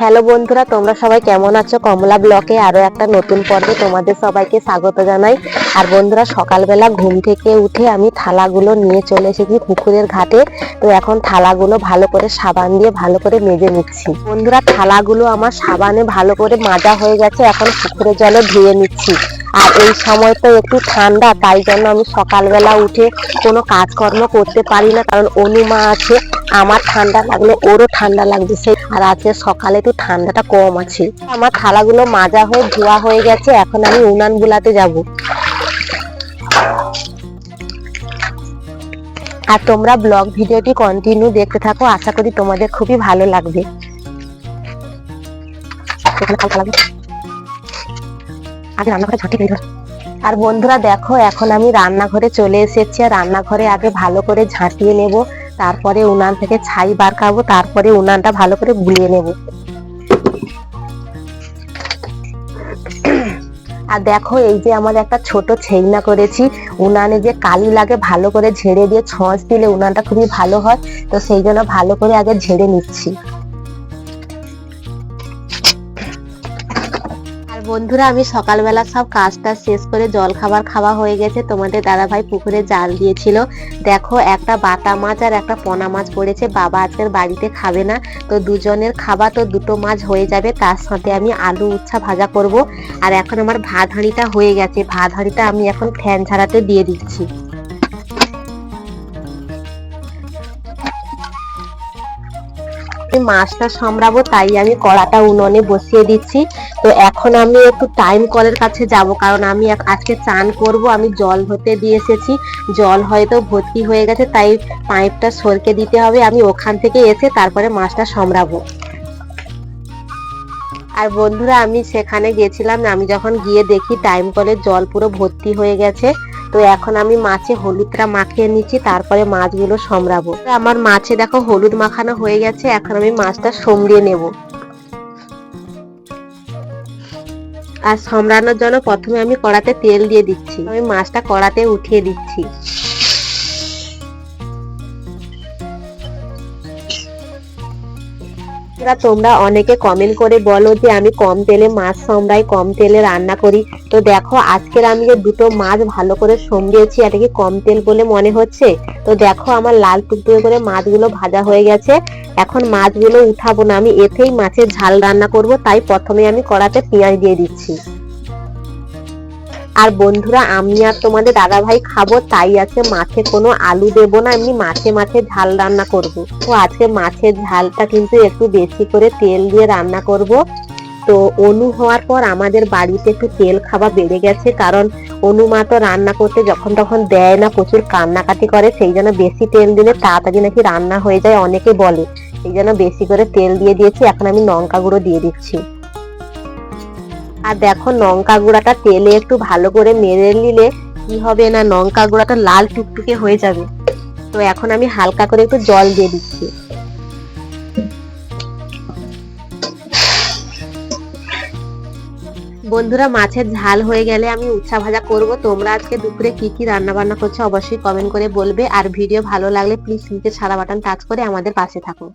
Hello বন্ধুরা, তোমরা সবাই কেমন আছো? কমলা ব্লকে আরও একটা নতুন পর্বে তোমাদের সবাইকে স্বাগত জানাই। আর বন্ধুরা, সকালবেলা ঘুম থেকে উঠে আমি থালাগুলো নিয়ে চলে এসেছি পুকুরের ঘাটে। তো এখন থালাগুলো ভালো করে সাবান দিয়ে ভালো করে মেজে নিচ্ছি। বন্ধুরা, থালাগুলো আমার সাবানে ভালো করে মাজা হয়ে গেছে। এখন পুকুরের জলে ধুয়ে নিচ্ছি। আর এই সময় তো একটু ঠান্ডা, তাই জন্য আমি সকালবেলা উঠে কোনো কাজকর্ম করতে পারি না, কারণ অনুমা আছে, আমার ঠান্ডা লাগলে ওরও ঠান্ডা লাগবে সেই, আর আজকে সকালে একটু ঠান্ডাটা কম আছে। আমার থালাগুলো মাজা হয়ে ধোয়া হয়ে গেছে, এখন আমি উনান বুলাতে যাব। আর তোমরা ব্লগ ভিডিওটি কন্টিনিউ দেখতে থাকো, আশা করি তোমাদের খুবই ভালো লাগবে। আগে রান্নাঘরে ঝাঁটি বের। আর বন্ধুরা দেখো, এখন আমি রান্নাঘরে চলে এসেছি আর রান্নাঘরে আগে ভালো করে ঝাঁটিয়ে নেব, তারপরে উনান থেকে ছাই বার খাব, তারপরে উনানটা ভালো করে বুলিয়ে নেব আর দেখো, এই যে আমার একটা ছোট ছেইনা করেছি, উনানে যে কালি লাগে ভালো করে ঝেড়ে দিয়ে ছঁচ দিলে উনানটা খুবই ভালো হয়, তো সেই জন্য ভালো করে আগে ঝেড়ে নিচ্ছি বন্ধুরা, আমি সকালবেলা সব কাজটা শেষ করে জল খাবার খাওয়া হয়ে গেছে। তোমাদের দাদা ভাই পুকুরে জাল দিয়েছিল। দেখো, একটা বাটা মাছ আর একটা পোনা মাছ পড়েছে। বাবা আজকের বাড়িতে খাবে না। তো দুজনের খাবার তো দুটো মাছ হয়ে যাবে। তার সাথে আমি আলু উচ্ছা ভাজা করব। আর এখন আমার ভাত হাঁড়িটা হয়ে গেছে। ভাত হাঁড়িটা আমি এখন ফ্যান ছাড়াতে দিয়ে দিচ্ছি। মাছটা সামলাবো তাই আমি কড়াটা উনুনে বসিয়ে দিচ্ছি। তো এখন আমি একটু টাইম কলের কাছে যাব, কারণ আমি আজকে চান করব, আমি জল হতে দিয়ে এসেছি। জল হয়তো ভর্তি হয়ে গেছে, তাই পাইপটা সরকে দিতে হবে। আমি ওখান থেকে এসে তারপরে মাছটা সামলাবো আর বন্ধুরা, আমি সেখানে গেছিলাম, আমি যখন গিয়ে দেখি টাইম কলের জল পুরো ভর্তি হয়ে গেছে। তো এখন আমি মাছে হলুদটা মাখিয়ে নিচ্ছি, তারপরে মাছগুলো সমরাবো। আমার মাছে দেখো হলুদ মাখানো হয়ে গেছে, এখন আমি মাছটা সমরিয়ে নেব। আর সমরানোর জন্য প্রথমে আমি কড়াতে তেল দিয়ে দিচ্ছি। আমি মাছটা কড়াতে উঠিয়ে দিচ্ছি। বন্ধুরা, তোমরা অনেকে কমেন্ট করে বলো যে আমি কম তেলে মাছ সমরাই কম তেলে রান্না করি। তো দেখো আজকের আমি যে দুটো মাছ ভালো করে সমড়িয়েছি এটা কি কম তেল বলে মনে হচ্ছে? তো দেখো আমার লাল টুকটুকে করে মাছগুলো ভাজা হয়ে গেছে। এখন মাছগুলো উঠাবো না আমি এতেই মাছের ঝাল রান্না করব তাই প্রথমে আমি কড়াতে পেঁয়াজ দিয়ে দিচ্ছি। আর বন্ধুরা, আমি আর তোমাদের দাদা ভাই খাব, তাই আজকে মাছে কোনো আলু দেবো না, এমনি মাছে মাছে ঝাল রান্না করব। তো আজকে মাছের ঝালটা কিন্তু একটু বেশি করে তেল দিয়ে রান্না করব। তো অনু হওয়ার পর আমাদের বাড়িতে একটু তেল খাওয়া বেড়ে গেছে, কারণ অনু মা তো রান্না করতে যখন তখন দেয় না, প্রচুর কান্নাকাটি করে, সেই জন্য বেশি তেল দিলে তাড়াতাড়ি নাকি রান্না হয়ে যায়, অনেকে বলে। সেই জন্য বেশি করে তেল দিয়ে দিয়েছি, এখন আমি লঙ্কা গুঁড়ো দিয়ে দিচ্ছি। আর দেখো লঙ্কা গুঁড়াটা তেলে একটু ভালো করে মেরে নিলে কি হবে না, লঙ্কা গুঁড়াটা লাল টুকটুকে হয়ে যাবে। তো এখন আমি হালকা করে একটু জল দিয়ে দিচ্ছি। বন্ধুরা, মাছের ঝাল হয়ে গেলে আমি উচ্ছা ভাজা করব। তোমরা আজকে দুপুরে কি কি রান্না বান্না করছ অবশ্যই কমেন্ট করে বলবে। আর ভিডিও ভালো লাগলে প্লিজ নিচে সারা বাটন টাচ করে আমাদের পাশে থাকো।